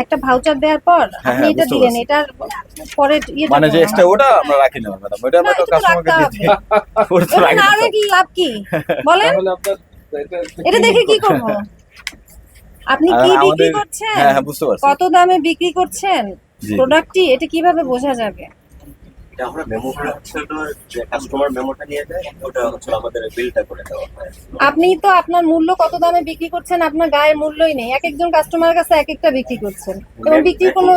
একটা ভাউচার দেওয়ার পর হ্যাঁ, আপনি হ্যাঁ, এটা দিলেন এটার পরে ইয়েটা মানে যে এক্সট্রা ওটা আমরা রাখি না ম্যাডাম ওটা আমরা তো কাস্টমারকে দিই ওটা তো রাখি না রেখে লাভ কি? বলেন। তাহলে আপনার এটা- দেখে কি করব? আপনি কি বিক্রি করছেন? হ্যাঁ হ্যাঁ বুঝতে পারছি। কত দামে বিক্রি করছেন? প্রোডাক্টটি এটা কীভাবে বোঝা যাবে? এটা আমরা মেমোটা হচ্ছে যে কাস্টমার মেমোটা নিয়ে দেয় ওটা হচ্ছে আমাদের বিলটা করে দেওয়া হয়। আপনি তো আপনার মূল্য কত দামে বিক্রি করছেন আপনার গায়ের মূল্যই নেই। এক একজন কাস্টমারের কাছে এক একটা বিক্রি করছেন। এবং বিক্রির কোনো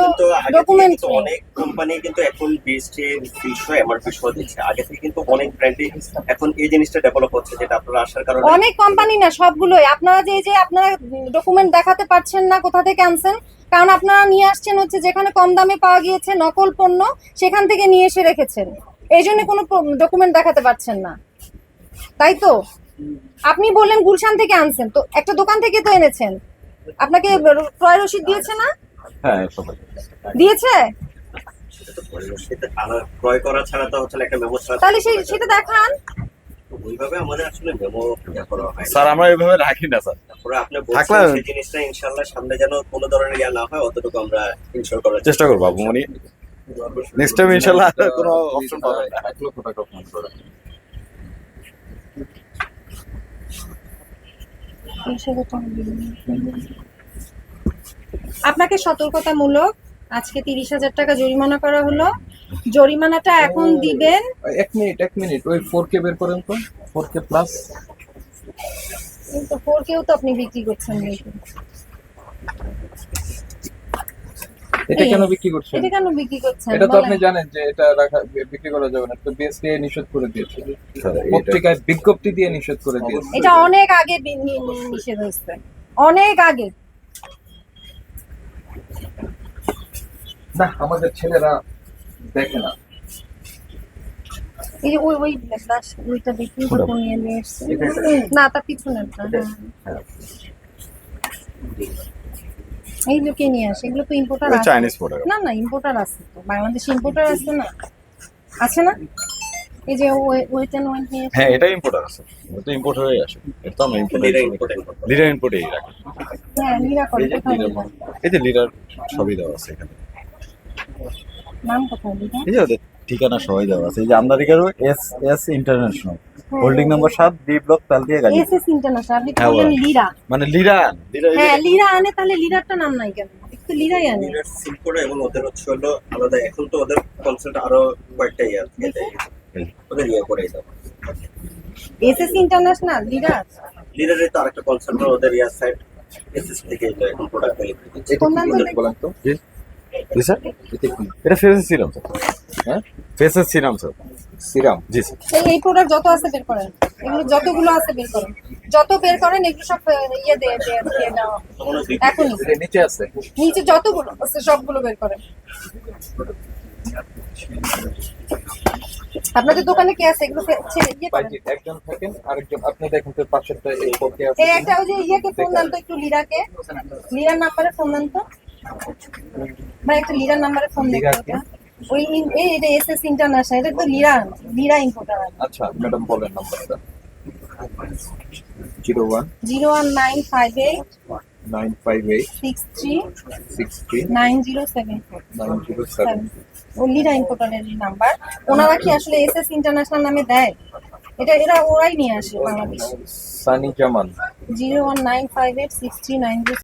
ডকুমেন্ট অনেক কোম্পানি কিন্তু এখন বিএসটি তিনশো এমআরপি সহ দিচ্ছে। আগে থেকে কিন্তু অনেক ব্র্যান্ডে এখন এই জিনিসটা ডেভেলপ হচ্ছে যেটা আপনারা আসার কারণে। অনেক কোম্পানি না সবগুলোই। আপনারা যে যে আপনারা ডকুমেন্ট দেখাতে পারছেন না কোথা থেকে আনছেন কারণ আপনারা নিয়ে আসছেন হচ্ছে যেখানে কম দামে পাওয়া গিয়েছে নকল পণ্য সেখান থেকে নিয়ে এসে রেখেছেন। এই জন্য কোনো ডকুমেন্ট দেখাতে পারছেন না। তাই তো? আপনি বললেন গুলশান থেকে আনছেন তো একটা দোকান থেকে তো এনেছেন। আপনাকে ক্রয় রসিদ দিয়েছে না? হ্যাঁ দিয়েছে? সেটা তো পরে সেটা আলাদা ক্রয় করা ছাড়া তো হচ্ছে একটা মেমো তাহলে সেই সেটা দেখান। ওইভাবে আমাদের আসলে মেমো করা হয় স্যার আমরা এইভাবে রাখি না স্যার। তারপরে আপনি বলছেন সেই জিনিসটা ইনশাআল্লাহ সামনে যেন কোনো ধরনের ইয়া না হয় অতটুকু আমরা ইনশোর করার চেষ্টা করব মানে নেক্সট টাইম ইনশাল্লাহ আর কোনো অপশন পাবেন না। লক্ষ টাকা আপনাকে সতর্কতামূলক আজকে তিরিশ হাজার টাকা জরিমানা করা হলো। জরিমানাটা এখন দিবেন? এক মিনিট এক মিনিট। ওই ফোর কে বের করেন তো। ফোর কে প্লাস কিন্তু ফোর কেও তো আপনি বিক্রি করছেন এটা কেন বিক্রি করছেন? এটা কেন বিক্রি করছেন? এটা তো আপনি জানেন যে এটা রাখা বিক্রি করা যাবে না। তো বিএসটিআই নিষেধ করে দিয়েছে। পত্রিকায় বিজ্ঞপ্তি দিয়ে নিষেধ করে দিয়েছে। এটা অনেক আগে নিষেধ হয়েছে। অনেক আগে। না আমাদের ছেলেরা দেখে না এই যে ওই ওই গ্লাস ওইটা বিক্রি কোনটা? নিয়ে এসছে। না হ্যাঁ। এইগুলো নিয়ে আসে এগুলো তো ইম্পোর্টার চাইনিজ প্রোডাক্ট না না ইম্পোর্টার আছে তো। বাংলাদেশে ইম্পোর্টার আছে না? আছে না? এই যে ওয়েট অ্যান্ড ওয়েট নিয়ে হ্যাঁ এটা ইম্পোর্টার আছে। এটা তো ইম্পোর্ট হয়ে আসে। এটা তো আমরা import Lira import import। Leader রাখি। হ্যাঁ করে? এই যে সবই দেওয়া আছে এখানে। নাম কোথায় লীরা? ঠিকানা সবাই দেওয়া আছে। এই যে আমদানিকারও S S International. Holding number সাত ডি ব্লক তালদিয়া গাড়ি। এসএস ইন্টারন্যাশনাল আপনি হ্যাঁ, বললেন ওরা। মানে লিরা লিরা হ্যাঁ লীরা আনে তাহলে লীরারটা নাম নাই কেন? একটু লীরাই আনে। সিল করে এবং ওদের হচ্ছে হলো আলাদা এখন তো ওদের কনসেপ্ট আরও কয়েকটা ইয়ে আছে। ওদের ইয়ে করে দাও এসএস ইন্টারন্যাশনাল লীরা লিডারের তো আরেকটা কনসেপ্ট ওদের ইয়ার সাইড এসএস থেকে এগুলো এখন প্রোডাক্ট ডেলিভারি দিচ্ছে। কোন নাম বলেন তো। জি জি স্যার? এটা ফেসেস সিরাম স্যার। হ্যাঁ? Faces serum sir. সিরাম? জি স্যার। এই প্রোডাক্ট যত আছে বের করেন। এগুলো যতগুলো আছে বের করেন। যত বের করেন এগুলো সব ইয়ে দিয়ে দিয়ে দাও এটা নিচে আছে? নিচে যতগুলো আছে সবগুলো বের করেন। আপনাদের দোকানে কি আছে? এগুলো ইয়ে করেন। একজন থাকেন আরেকজন আপনি দেখেন তো পাশেরটা এই পক্ষে আছে এই একটা ওই যে ইয়েকে ফোন দেন তো একটু লীরাকে লীরার নাম্বারে ফোন দেন তো। ভাই একটা লীরার নাম্বারে ফোন লীরা ওই এই এটা এসএস ইন্টারন্যাশনাল এটা তো লীরা লীরা ইম্পোর্টার আচ্ছা ম্যাডাম বলেন নাম্বারটা zero one. Zero one nine five eight nine five eight six three six three nine zero seven four. Nine zero seven. ও লীরা ইম্পোর্টারের নাম্বার ওনারা কি আসলে এসএস ইন্টারন্যাশনাল নামে দেয়? এটা এরা ওরাই নিয়ে আসে Bangladesh. Sunny Zaman. Zero one nine five eight six three nine zero